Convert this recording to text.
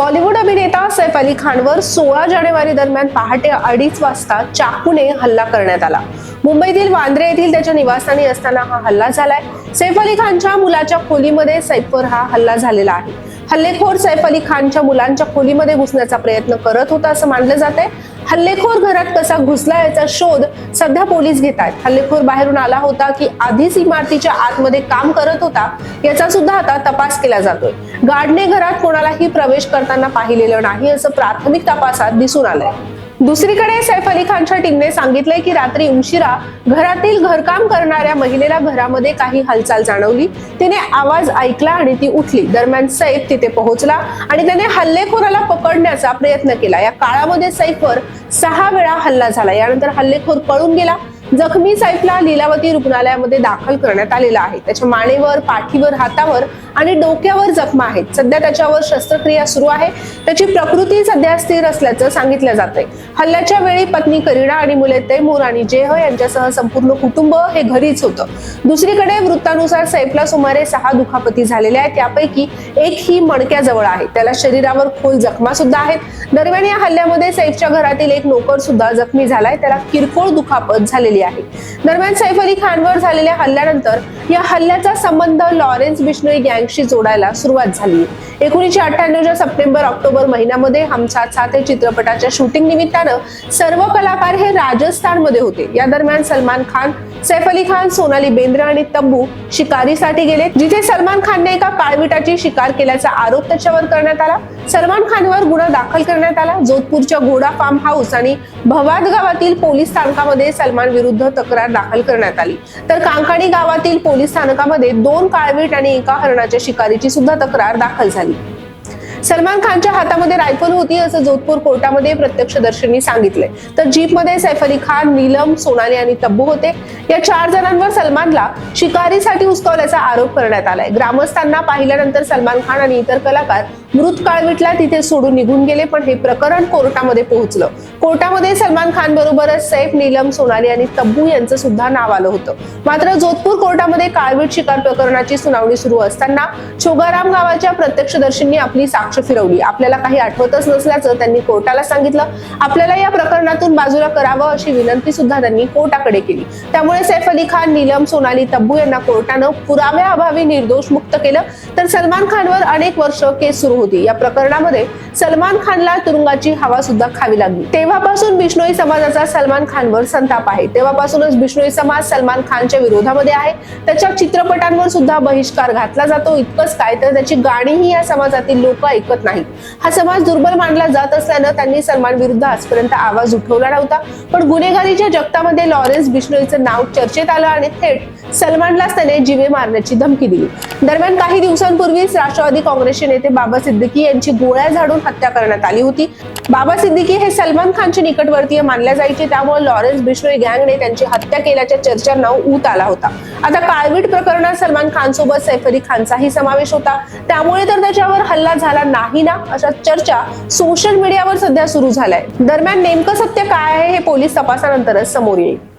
बॉलिवूड अभिनेता सैफ अली खानवर सोळा जानेवारी दरम्यान पहाटे अडीच वाजता चाकूने हल्ला करण्यात आला. मुंबईतील वांद्रे येथील त्याच्या निवासस्थानी असताना हा हल्ला झालाय. सैफ अली खानच्या मुलाच्या खोलीमध्ये सैफवर हा हल्ला झालेला आहे. हल्लेखोर सैफ अली खानच्या मुलांच्या खोलीमध्ये घुसण्याचा प्रयत्न करत होता असं मानलं जात आहे हल्लेखोर घरात कसा घुसला याचा शोध सध्या पोलीस घेत आहेत. हल्लेखोर बाहेरून आला होता की आधीच इमारतीच्या आतमध्ये काम करत होता याचा सुद्धा आता तपास केला जातोय. गार्डने घरात कोणालाही प्रवेश करताना पाहिलेलं नाही असं प्राथमिक तपासात दिसून आलंय. दुसरीकडे सैफ अली खानच्या टीमने सांगितलंय की रात्री उशिरा घरातील घरकाम करणाऱ्या महिलेला घरामध्ये काही हालचाल जाणवली. तिने आवाज ऐकला आणि ती उठली. दरम्यान सैफ तिथे पोहोचला आणि त्याने हल्लेखोराला पकडण्याचा प्रयत्न केला. या काळामध्ये सैफवर सहा वेळा हल्ला झाला. यानंतर हल्लेखोर पळून गेला. जखमी सैफला लीलावती रुग्णालयामध्ये दाखल करण्यात आलेला आहे. त्याच्या मानेवर पाठीवर हातावर आणि डोक्यावर जखमा आहेत. सध्या त्याच्यावर शस्त्रक्रिया सुरू आहे. त्याची प्रकृती सध्या स्थिर असल्याचं सांगितलं जात आहे हल्ल्याच्या वेळी पत्नी करीना आणि मुले तैमूर आणि जेह यांच्यासह संपूर्ण कुटुंब हे घरीच होतं. दुसरीकडे वृत्तानुसार सैफला सुमारे सहा दुखापती झालेल्या आहेत. त्यापैकी एक ही मणक्याजवळ आहे. त्याला शरीरावर खोल जखमा सुद्धा आहेत. दरम्यान या हल्ल्यामध्ये सैफच्या घरातील एक नोकर सुद्धा जखमी झालाय. त्याला किरकोळ दुखापत झालेली आहे. दरम्यान सैफ अली खानवर झालेल्या हल्ल्यानंतर या हल्ल्याचा संबंध लॉरेन्स बिश्नोई गँगशी जोडायला सुरुवात झाली. एकोणीसशे अठ्ठ्याण्णवच्या सप्टेंबर ऑक्टोबर महिन्यामध्ये हम साथ साथ हे चित्रपटाच्या शूटिंग निमित्तानं सर्व कलाकार हे राजस्थानमध्ये होते. या दरम्यान सलमान खान सैफ अली खान सोनाली बेंद्रे आणि तब्बू शिकारीसाठी गेले. जिथे सलमान खानने एका काळविटाची शिकार केल्याचा आरोप त्याच्यावर करण्यात आला. सलमान खानवर गुन्हा दाखल करण्यात आला. जोधपूरच्या घोडा फार्म हाऊस आणि भवाद गावातील पोलीस स्थानकामध्ये सलमान विरुद्ध तक्रार दाखल करण्यात आली. तर कांकाणी गावातील पोलीस स्थानकामध्ये दोन काळवीट आणि एका हरणाच्या शिकारीची सुद्धा तक्रार दाखल झाली. सलमान खानच्या हातामध्ये रायफल होती असं जोधपूर कोर्टामध्ये प्रत्यक्षदर्शींनी सांगितले तर जीपमध्ये सैफ अली खान नीलम सोनाली आणि तब्बू होते. या चार जणांवर सलमानला शिकारीसाठी उचकवल्याचा आरोप करण्यात आलाय. ग्रामस्थांना पाहिल्यानंतर सलमान खान आणि इतर कलाकार मृत काळवीटला तिथे सोडून निघून गेले पण हे प्रकरण कोर्टामध्ये पोहोचलं. कोर्टामध्ये सलमान खान बरोबरच सैफ नीलम सोनाली आणि तब्बू यांचं सुद्धा नाव आलं होतं. मात्र जोधपूर कोर्टामध्ये काळवीट शिकार प्रकरणाची सुनावणी सुरू असताना छोगाराम गावाच्या प्रत्यक्षदर्शींनी आपली साक्ष फिरवली. आपल्याला काही आठवतच नसल्याचं त्यांनी कोर्टाला सांगितलं. आपल्याला या प्रकरणातून बाजूला करावं अशी विनंती सुद्धा त्यांनी कोर्टाकडे केली. त्यामुळे सैफ अली खान नीलम सोनाली तब्बू यांना कोर्टानं पुराव्याअभावी निर्दोष मुक्त केलं. तर सलमान खानवर अनेक वर्ष केस सुरू होती. या प्रकरणामध्ये सलमान खानला तुरुंगाची हवा सुद्धा खावी लागली. तेव्हापासून बिष्णोई समाजाचा सलमान खानवर संताप आहे. तेव्हापासूनच बिष्णोई समाज सलमान खानच्या विरोधामध्ये आहे. त्याच्या चित्रपटांवर सुद्धा बहिष्कार घातला जातो. इतकंच काय तर त्याची गाणीही या समाजातील लोक ऐकत नाहीत. हा समाज दुर्बल मानला जात असल्यानं त्यांनी सलमान विरुद्ध आजपर्यंत आवाज उठवला नव्हता. पण गुन्हेगारीच्या जगतामध्ये लॉरेन्स बिष्णोईचं नाव चर्चेत आलं आणि थेट सलमानलाच त्याने जीवे मारण्याची धमकी दिली. दरम्यान काही दिवसांपूर्वीच राष्ट्रवादी काँग्रेसचे नेते बाबा सिद्दीकी यांची गोळ्या झाडून हत्या करण्यात आली होती. बाबा सिद्दीकी हे सलमान खानचे निकटवर्तीय मानल्या जायचे. त्यामुळे लॉरेन्स बिश्नोई गँगने त्यांची हत्या केल्याच्या चर्चांना ऊत आला होता. आता काळवीट प्रकरणात सलमान खान सोबत सैफ अली खानचाही समावेश होता. त्यामुळे तर त्याच्यावर हल्ला झाला नाही ना? अशा चर्चा सोशल मीडियावर सध्या सुरू झालाय दरम्यान नेमकं सत्य काय आहे हे पोलीस तपासानंतरच समोर येईल.